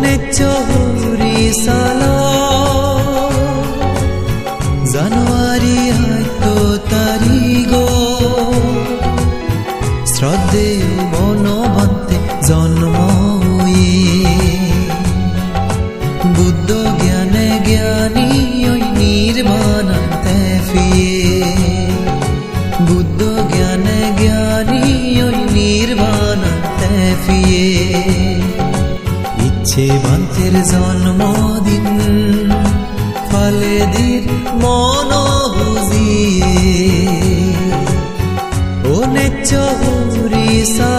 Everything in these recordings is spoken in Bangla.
অনেক চৌরি সালা। জানুয়ারি হয়তো তারিগ শ্রদ্ধেয় মনোবন্ধে জন বান্তের জন্মদিন ফালেদির মন বুঝিয়ে অনেক নেচহুরি সালা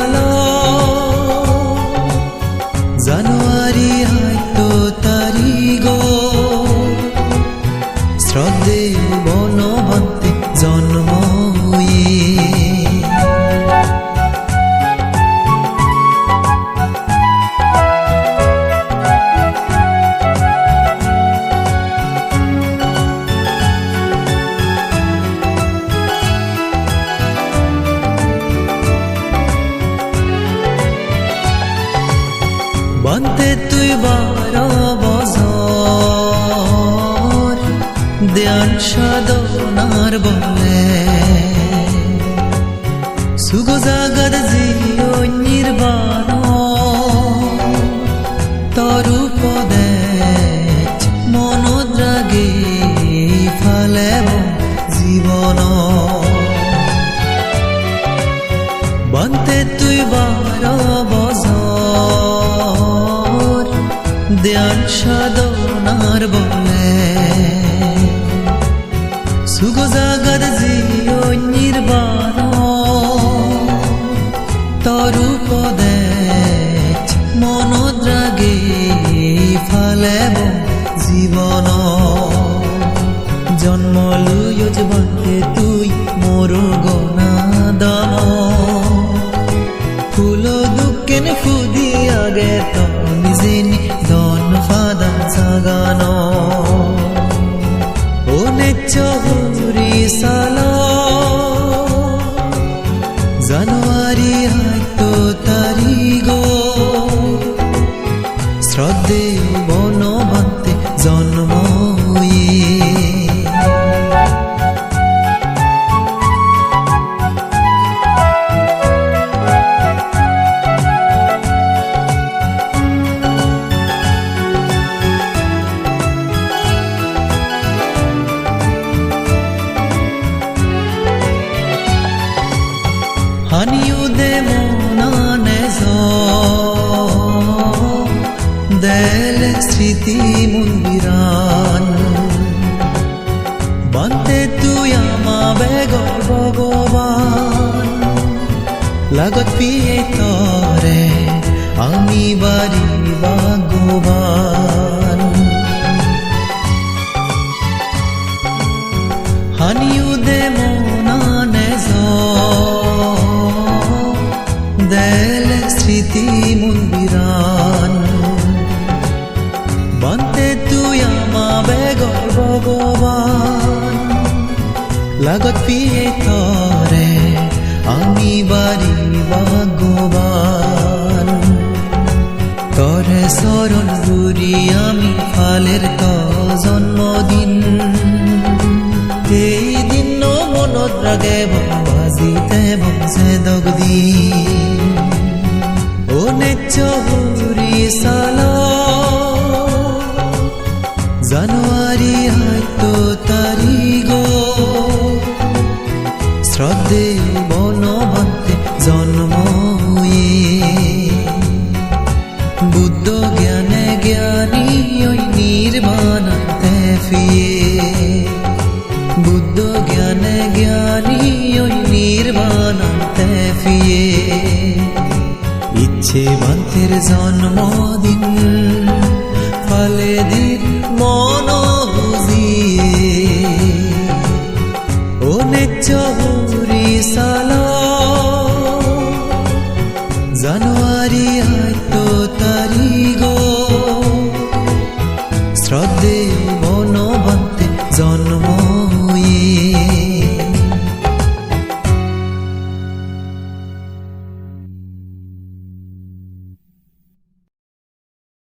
তুই বারো বছর দেয়ান সাধনার বলে সুগো দেয়ান সাধনার বলে সুগো জাগদ জিও নির্বাণ তরূপ মনোদ্রাগে ফালেব জীবন জন্ম লুয় জীবনকে তুই মোর গনা ফুল দুঃখেন ফুদি আগে তো নিজে জানুয়ারি হয়তো তারি গো তুই আমাবে ভগবান লাগত পিয়ে তরে আমি বাড়ি ভাগ্যবান হানিউদে মনানে দেল স্মৃতি মন্দিরান বান্তে তুই আমাবে ভগবান লাগত পিয়ে তরে, আমি বাড়ি ভাগ্যবান। তরে সরণ ঘুরি আমি ফালের তো জন্মদিন। এই দিন মনত রাগে বাজিতে বসে দগদি। ও নেচ্ছ হুরি সালা শ্রদ্ধে বনবন্তে জন্ম হয়ে বুদ্ধ জ্ঞানে জ্ঞানী ওই নির্বাণাতে ফিয়ে বুদ্ধ জ্ঞানে জ্ঞানী ওই নির্বাণাতে ফিয়ে ইচ্ছে বান্তের জন্ম